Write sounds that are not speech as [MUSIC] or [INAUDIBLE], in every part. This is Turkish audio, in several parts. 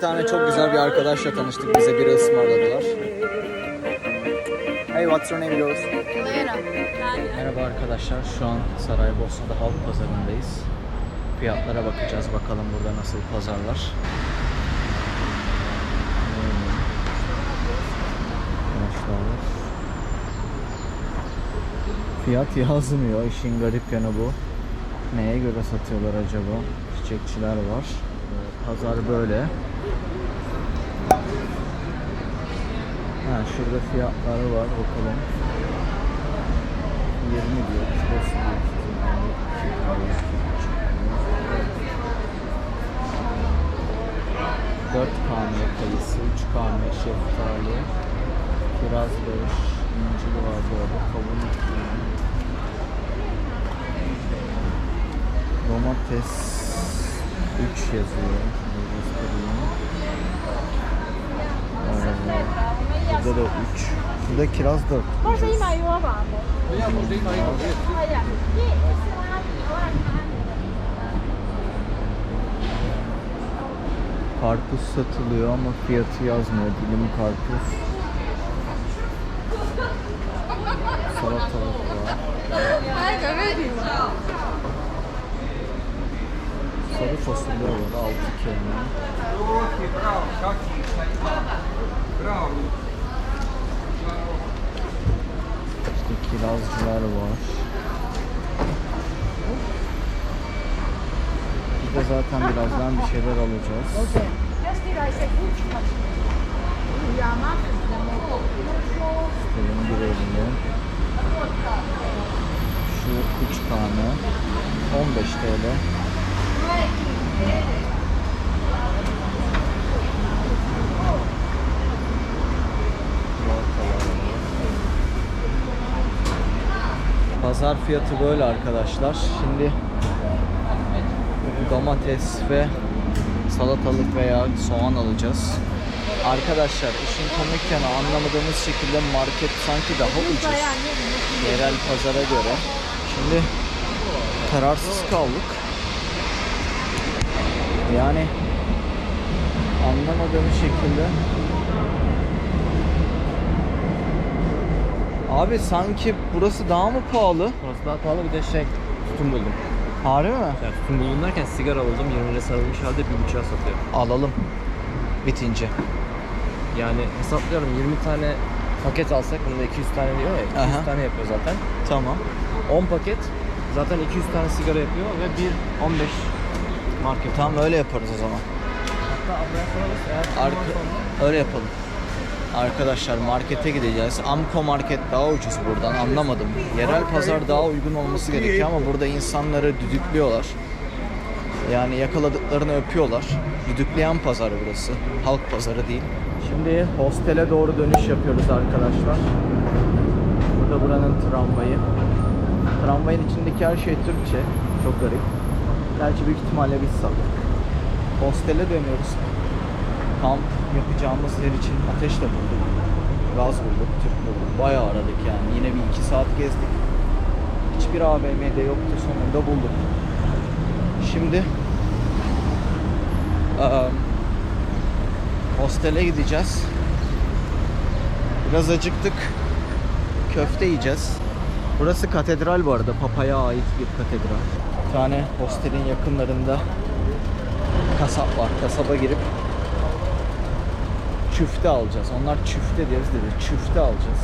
iki tane çok güzel bir arkadaşla tanıştık. Bize biri ısmarladılar. Hey, what's your name, yours? Merhaba arkadaşlar. Şu an Saraybosna'da halk pazarındayız. Fiyatlara bakacağız. Bakalım burada nasıl pazarlar. Arkadaşlar. Fiyat yazmıyor. İşin garip yanı bu. Neye göre satıyorlar acaba? Çiçekçiler var. Pazar böyle. Ha, şurada fiyatları var bakalım. 20 diyor. Dört kame kayısı, üç kame şeftali, kiraz beş, incili var bu arada, kavun domates 3 yazıyor. Şunu göstereyim. Burada da 3. Burada kiraz 4. Burada yine yuva. Karpuz satılıyor ama fiyatı yazmıyor. Dilim karpuz. Salatalık var. Sarı fasulye var 6 kelime. İşte kirazcılar var. Biz de zaten birazdan bir şeyler alacağız. Sitenin bir elinde. Şu 3 tane. 15 TL. Pazar fiyatı böyle arkadaşlar. Şimdi domates ve salatalık veya soğan alacağız. Arkadaşlar işin komik yanı anlamadığımız şekilde market sanki daha ucuz. Yerel pazara göre. Şimdi kararsız kaldık. Yani anlamadığımız şekilde Abi sanki burası daha mı pahalı? Burası daha pahalı bir de şey tütün buldum. Harbi mi? Yani tütün buldum derken sigara buldum 20 lira sarılmış halde bir buçuğa satıyor. Alalım. Bitince. Yani hesaplıyorum 20 tane paket alsak bunda 200 tane diyor ya 200 Aha. tane yapıyor zaten. Tamam. 10 paket zaten 200 tane sigara yapıyor ve bir 15 market. Tamam öyle yaparız o zaman. Hatta ablaya sorarız eğer Arka, öyle yapalım. Arkadaşlar markete gideceğiz. Amco market daha ucuz buradan anlamadım. Yerel pazar daha uygun olması gerekiyor ama burada insanları düdüklüyorlar. Yani yakaladıklarını öpüyorlar. Düdükleyen pazar burası. Halk pazarı değil. Şimdi hostele doğru dönüş yapıyoruz arkadaşlar. Burada buranın tramvayı. Tramvayın içindeki her şey Türkçe. Çok garip. Gerçi büyük ihtimalle biz sattık. Hostele dönüyoruz kamp yapacağımız yer için ateş de bulduk. Gaz bulduk, tüp bulduk. Bayağı aradık yani. Yine bir iki saat gezdik. Hiçbir AVM'de yoktu sonunda bulduk. Şimdi eee, hostele gideceğiz. Biraz acıktık. Köfte yiyeceğiz. Burası katedral bu arada. Papa'ya ait bir katedral. Bir tane hostelin yakınlarında kasap var. Kasaba girip çüfte alacağız. Onlar çüfte deriz dedi. Çüfte alacağız.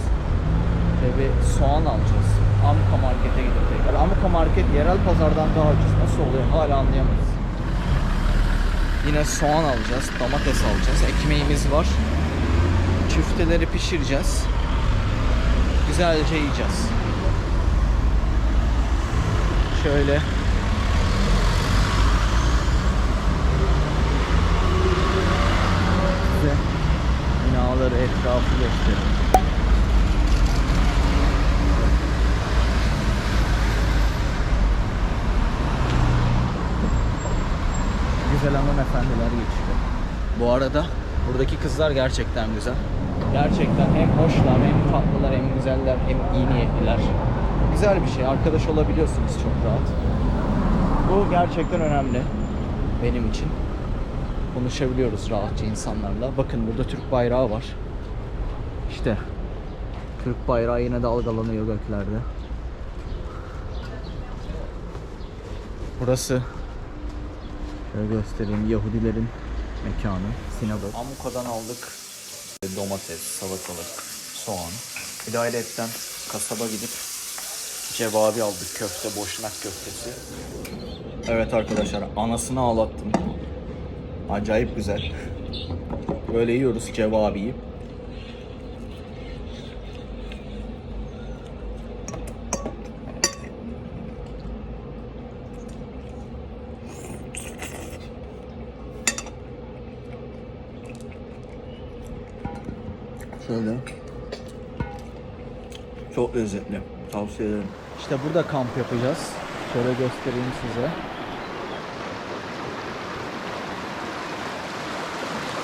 Ve bir soğan alacağız. Amka markete gidip tekrar. Amka market yerel pazardan daha ucuz. Nasıl oluyor hala anlayamadık. Yine soğan alacağız. Domates alacağız. Ekmeğimiz var. Çüfteleri pişireceğiz. Güzelce yiyeceğiz. Şöyle size binaları etrafı göstereyim. Güzel hanımefendiler geçiyor. Bu arada buradaki kızlar gerçekten güzel. Gerçekten hem hoşlar, hem tatlılar, hem güzeller, hem iyi niyetliler. Güzel bir şey. Arkadaş olabiliyorsunuz çok rahat. Bu gerçekten önemli benim için. Konuşabiliyoruz rahatça insanlarla. Bakın burada Türk bayrağı var. İşte Türk bayrağı yine dalgalanıyor göklerde. Burası şöyle göstereyim Yahudilerin mekanı, sinagog. Amuka'dan aldık domates, salatalık, soğan. Ayrıyetten kasaba gidip cevabi aldık köfte, boşnak köftesi. Evet arkadaşlar anasını ağlattım. Acayip güzel. Böyle yiyoruz cevabiyi. Şöyle. Çok lezzetli. Tavsiye ederim. İşte burada kamp yapacağız. Şöyle göstereyim size.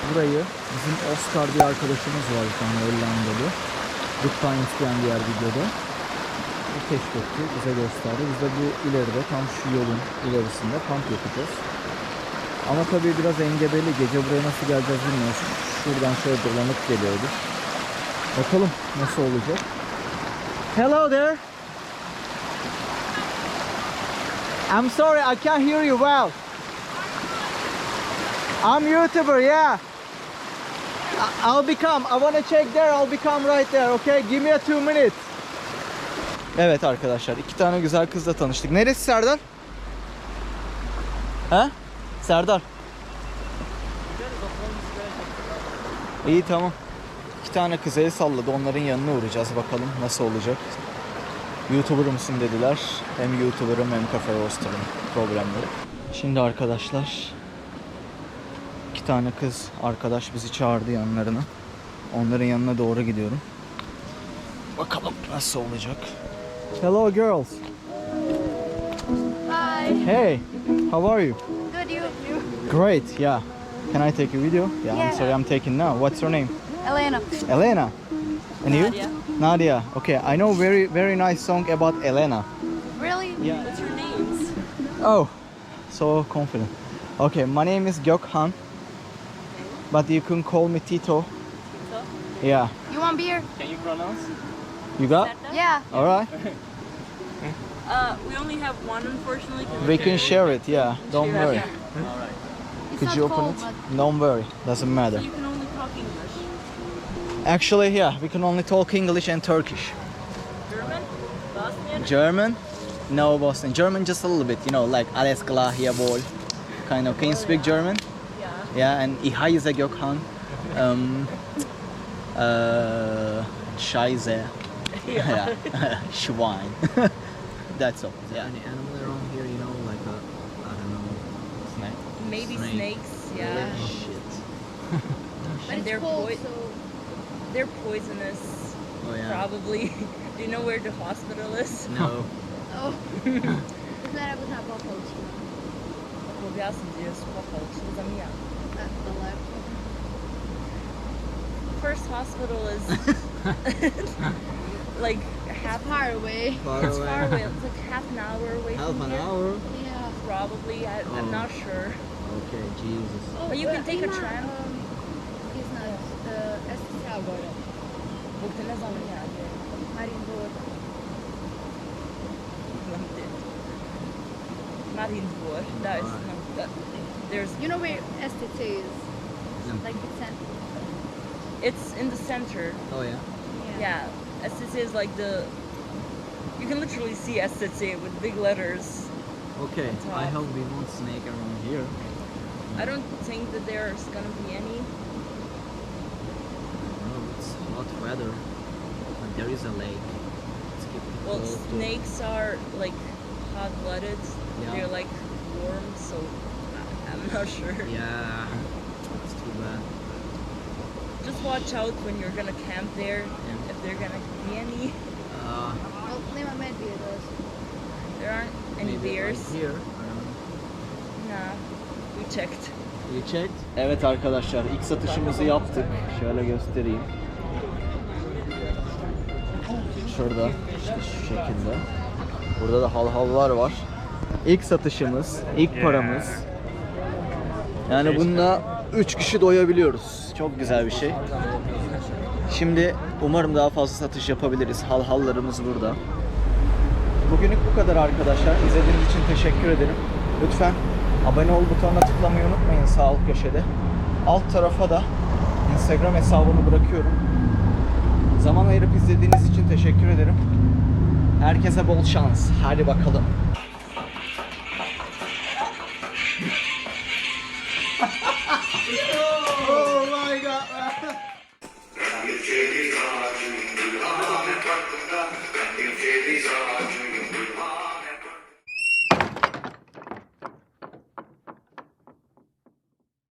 Burayı bizim Oscar bir arkadaşımız var bir tane Hollandalı. Good Times diyen diğer videoda. O keşfetti, bize gösterdi. Biz de bu ileride tam şu yolun ilerisinde kamp yapacağız. Ama tabii biraz engebeli. Gece buraya nasıl geleceğiz bilmiyoruz. Şuradan şöyle dolanıp geliyoruz. Bakalım nasıl olacak. Hello there. I'm sorry, I can't hear you well. I'm YouTuber, yeah. I'll become. I wanna check there. I'll become right there. Okay, give me a two minutes. Evet arkadaşlar, iki tane güzel kızla tanıştık. Neresi Serdar? He? Serdar. İyi tamam. İki tane kız el salladı. Onların yanına uğrayacağız. Bakalım nasıl olacak. YouTuber mısın dediler. Hem YouTuber'ım hem kafe roaster'ım problemleri. Şimdi arkadaşlar iki tane kız arkadaş bizi çağırdı yanlarına. Onların yanına doğru gidiyorum. Bakalım nasıl olacak. Hello girls. Hi. Hey. How are you? Good, you? Great. Yeah. Can I take a video? Yeah, I'm Yeah. sorry. I'm taking now. What's your name? Elena. Elena. And you? Nadia. Nadia. Okay. I know very very nice song about Elena. Really? Yeah. What's your names? Oh, so confident. Okay, my name is Gökhan. But you can call me Tito. Tito? Yeah. You want beer? Can you pronounce? You got? Yeah. All right. [LAUGHS] Uh, we only have one, unfortunately. 'cause We can share it. Yeah. Don't you have- worry. yeah. It's Could you open cold, it? Don't worry. Doesn't matter. You can only talk English. Actually, yeah, we can only talk English and Turkish. German? Bosnian? German? No, Boston. German just a little bit. You know, like alles klar, jawohl. Kind of. Can you speak German? Yeah. Yeah, and ich heiße Gökhan. Um, uh, Scheiße. [LAUGHS] yeah. [LAUGHS] Schwein. [LAUGHS] That's all. Is Yeah. Any animal around here, you know, like a, I don't know, snake? Maybe Snake. snakes, yeah. Shit. And they're cold, poi- so They're poisonous, Oh yeah. probably. Do you know where the hospital is? No. oh. Izgleda kot na popovči. Kako objasniti, jaz kako za mija. Na na left. First hospital is [LAUGHS] like half It's far away. Far It's far away. It's like half an hour away Half from an here. hour? Yeah. Probably. I, Oh. I'm not sure. Okay, Jesus. Oh, But you can take a tram. Um, iznad uh, STC gore. Bog te ne znam ja. Marin Dvor. Da is Alright. no, that, there's You know where STC is? No. Like the center. it's in the center. Oh yeah. Yeah, STC is like the. You can literally see STC with big letters. Okay, I hope we won't snake around here. I don't think that there's gonna be any. Oh, it's hot weather. But there is a lake. Let's keep it Well, close to- snakes are like hot-blooded. Yeah. They're like warm, so I'm not sure. Yeah. It's too bad. Just watch out when you're gonna camp there. Yeah. If there gonna be any, Uh, Well, nema medvjeda. there aren't any bears. Right here. Nah, we checked. You checked? Evet arkadaşlar ilk satışımızı yaptık. Şöyle göstereyim. Şurada işte şu şekilde. Burada da halhallar var. İlk satışımız, ilk paramız. Yani bunda 3 kişi doyabiliyoruz. Çok güzel bir şey. Şimdi umarım daha fazla satış yapabiliriz. Hal hallarımız burada. Bugünlük bu kadar arkadaşlar. İzlediğiniz için teşekkür ederim. Lütfen abone ol butonuna tıklamayı unutmayın sağ alt köşede. Alt tarafa da Instagram hesabını bırakıyorum. Zaman ayırıp izlediğiniz için teşekkür ederim. Herkese bol şans. Hadi bakalım.